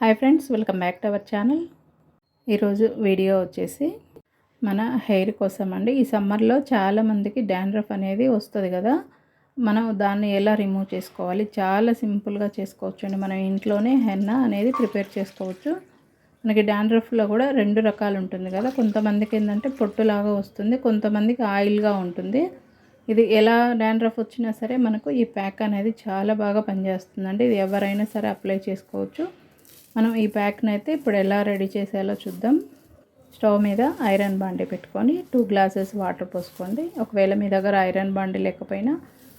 Hi friends welcome back to our channel. ఈరోజు video వచ్చేసి మన హెయిర్ కోసం అండి ఈ సమ్మర్లో చాలామందికి డాండ్రఫ్ అనేది వస్తుంది కదా. మనం దాన్ని ఎలా రిమూవ్ చేసుకోవాలి? చాలా సింపుల్గా చేసుకోవచ్చు అండి మనం ఇంట్లోనే హెన్న అనేది ప్రిపేర్ చేసుకోవచ్చు. మనకి డాండ్రఫ్లో కూడా రెండు రకాలు ఉంటుంది కదా. కొంతమందికి ఏంటంటే పొట్టులాగా వస్తుంది కొంతమందికి ఆయిల్గా ఉంటుంది. ఇది ఎలా డాండ్రఫ్ వచ్చినా సరే మనకు ఈ ప్యాక్ అనేది చాలా బాగా పనిచేస్తుందండి. ఇది ఎవరైనా సరే అప్లై చేసుకోవచ్చు. మనం ఈ ప్యాక్ని అయితే ఇప్పుడు ఎలా రెడీ చేసేలా చూద్దాం. స్టవ్ మీద ఐరన్ బాండి పెట్టుకొని టూ గ్లాసెస్ వాటర్ పోసుకోండి. ఒకవేళ మీ దగ్గర ఐరన్ బాండి లేకపోయినా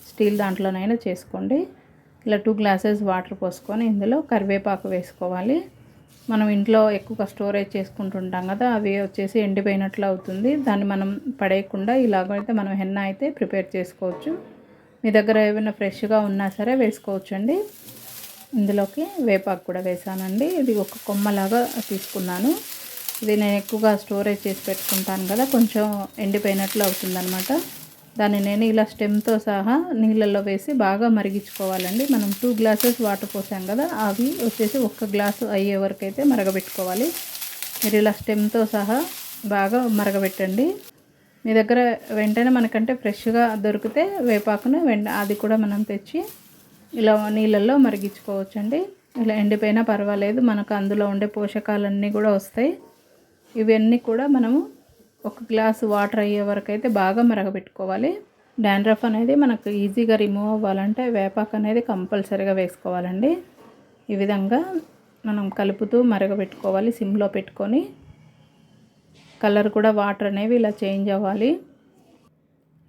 స్టీల్ దాంట్లోనైనా చేసుకోండి. ఇలా టూ గ్లాసెస్ వాటర్ పోసుకొని ఇందులో కరివేపాకు వేసుకోవాలి. మనం ఇంట్లో ఎక్కువగా స్టోరేజ్ చేసుకుంటుంటాం కదా అవి వచ్చేసి ఎండిపోయినట్లు అవుతుంది. దాన్ని మనం పడేయకుండా ఇలాగైతే మనం హెన్న అయితే ప్రిపేర్ చేసుకోవచ్చు. మీ దగ్గర ఏమైనా ఫ్రెష్గా ఉన్నా సరే వేసుకోవచ్చు అండి ఇందులోకి వేపాకు కూడా వేసానండి. ఇది ఒక కొమ్మలాగా తీసుకున్నాను. ఇది నేను ఎక్కువగా స్టోరేజ్ చేసి పెట్టుకుంటాను కదా కొంచెం ఎండిపోయినట్లు అవుతుందనమాట దాన్ని నేను ఇలా స్టెమ్తో సహా నీళ్ళల్లో వేసి బాగా మరిగించుకోవాలండి. మనం టూ గ్లాసెస్ వాటర్ పోసాం కదా అవి వచ్చేసి ఒక్క గ్లాసు అయ్యే వరకు అయితే మరగబెట్టుకోవాలి. మీరు ఇలా స్టెమ్తో సహా బాగా మరగబెట్టండి. మీ దగ్గర వెంటనే మనకంటే ఫ్రెష్గా దొరికితే వేపాకును వెంట అది కూడా మనం తెచ్చి ఇలా నీళ్ళల్లో మరిగించుకోవచ్చండి. ఇలా ఎండిపోయినా పర్వాలేదు మనకు అందులో ఉండే పోషకాలన్నీ కూడా వస్తాయి. ఇవన్నీ కూడా మనము ఒక గ్లాసు వాటర్ అయ్యే వరకు అయితే బాగా మరగబెట్టుకోవాలి. డాండ్రఫ్ అనేది మనకు ఈజీగా రిమూవ్ అవ్వాలంటే వేపాకు అనేది కంపల్సరీగా వేసుకోవాలండి. ఈ విధంగా మనం కలుపుతూ మరగబెట్టుకోవాలి సిమ్లో పెట్టుకొని. కలర్ కూడా వాటర్ అనేవి ఇలా చేంజ్ అవ్వాలి.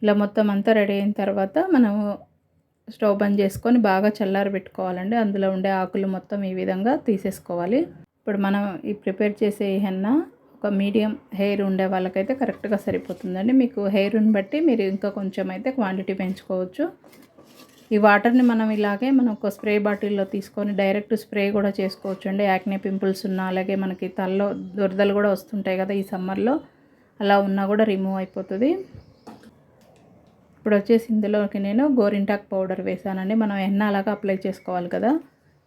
ఇలా మొత్తం అంతా రెడీ అయిన తర్వాత మనము స్టవ్ బంద్ చేసుకొని బాగా చల్లారి పెట్టుకోవాలండి. అందులో ఉండే ఆకులు మొత్తం ఈ విధంగా తీసేసుకోవాలి. ఇప్పుడు మనం ఈ ప్రిపేర్ చేసే హెన్న ఒక మీడియం హెయిర్ ఉండే వాళ్ళకైతే కరెక్ట్గా సరిపోతుందండి. మీకు హెయిర్ని బట్టి మీరు ఇంకా కొంచెం అయితే క్వాంటిటీ పెంచుకోవచ్చు. ఈ వాటర్ని మనం ఇలాగే మనం ఒక స్ప్రే బాటిల్లో తీసుకొని డైరెక్ట్ స్ప్రే కూడా చేసుకోవచ్చు అండి యాక్నే పింపుల్స్ ఉన్నా అలాగే మనకి తల్లో దురదలు కూడా వస్తుంటాయి కదా ఈ సమ్మర్లో. అలా ఉన్నా కూడా రిమూవ్ అయిపోతుంది. ఇప్పుడు వచ్చేసి ఇందులోకి నేను గోరింటాక్ పౌడర్ వేసానండి. మనం ఎన్న అలాగా అప్లై చేసుకోవాలి కదా?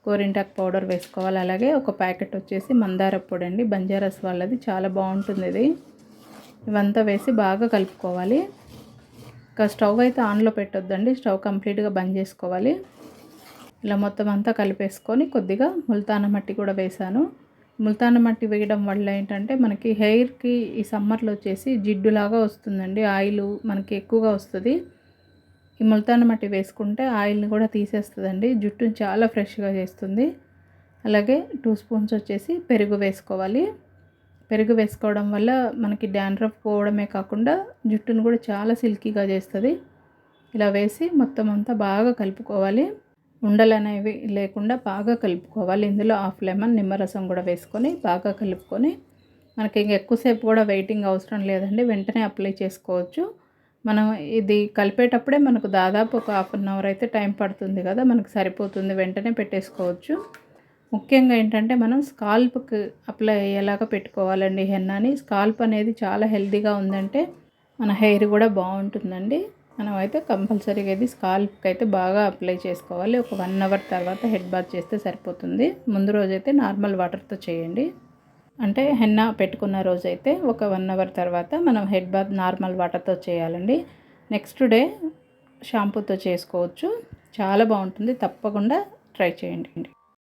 గోరింటాక్ పౌడర్ వేసుకోవాలి. అలాగే ఒక ప్యాకెట్ వచ్చేసి మందార పొడి అండి బంజారస్ వాళ్ళది. చాలా బాగుంటుంది ఇది. ఇవంతా వేసి బాగా కలుపుకోవాలి. ఇంకా స్టవ్ అయితే ఆన్లో పెట్టొద్దండి. స్టవ్ కంప్లీట్గా బంద్ చేసుకోవాలి. ఇలా మొత్తం అంతా కలిపేసుకొని కొద్దిగా ముల్తాన మట్టి కూడా వేసాను. ముల్తాన మట్టి వేయడం వల్ల ఏంటంటే మనకి హెయిర్కి ఈ సమ్మర్లో వచ్చేసి జిడ్డులాగా వస్తుందండి. ఆయిల్ మనకి ఎక్కువగా వస్తుంది. ఈ ముల్తాన మట్టి వేసుకుంటే ఆయిల్ని కూడా తీసేస్తుందండి. జుట్టుని చాలా ఫ్రెష్గా చేస్తుంది. అలాగే టూ స్పూన్స్ వచ్చేసి పెరుగు వేసుకోవాలి. పెరుగు వేసుకోవడం వల్ల మనకి డాండ్రఫ్ పోవడమే కాకుండా జుట్టును కూడా చాలా సిల్కీగా చేస్తుంది. ఇలా వేసి మొత్తం అంతా బాగా కలుపుకోవాలి. ఉండలు అనేవి లేకుండా బాగా కలుపుకోవాలి. ఇందులో హాఫ్ లెమన్ నిమ్మరసం కూడా వేసుకొని బాగా కలుపుకొని మనకి ఇంక ఎక్కువసేపు కూడా వెయిటింగ్ అవసరం లేదండి. వెంటనే అప్లై చేసుకోవచ్చు. మనం ఇది కలిపేటప్పుడే మనకు దాదాపు ఒక హాఫ్ అన్ అవర్ అయితే టైం పడుతుంది కదా మనకు సరిపోతుంది. వెంటనే పెట్టేసుకోవచ్చు. ముఖ్యంగా ఏంటంటే మనం స్కాల్ప్కి అప్లై అయ్యేలాగా పెట్టుకోవాలండి హెన్నాని. స్కాల్ప్ అనేది చాలా హెల్తీగా ఉందంటే మన హెయిర్ కూడా బాగుంటుందండి. మనం అయితే కంపల్సరీగా ఇది స్కాల్ప్కి అయితే బాగా అప్లై చేసుకోవాలి. ఒక వన్ అవర్ తర్వాత హెడ్ బాత్ చేస్తే సరిపోతుంది. ముందు రోజైతే నార్మల్ వాటర్తో చేయండి. అంటే హెన్న పెట్టుకున్న రోజైతే ఒక వన్ అవర్ తర్వాత మనం హెడ్ బాత్ నార్మల్ వాటర్తో చేయాలండి. నెక్స్ట్ డే షాంపూతో చేసుకోవచ్చు. చాలా బాగుంటుంది. తప్పకుండా ట్రై చేయండి.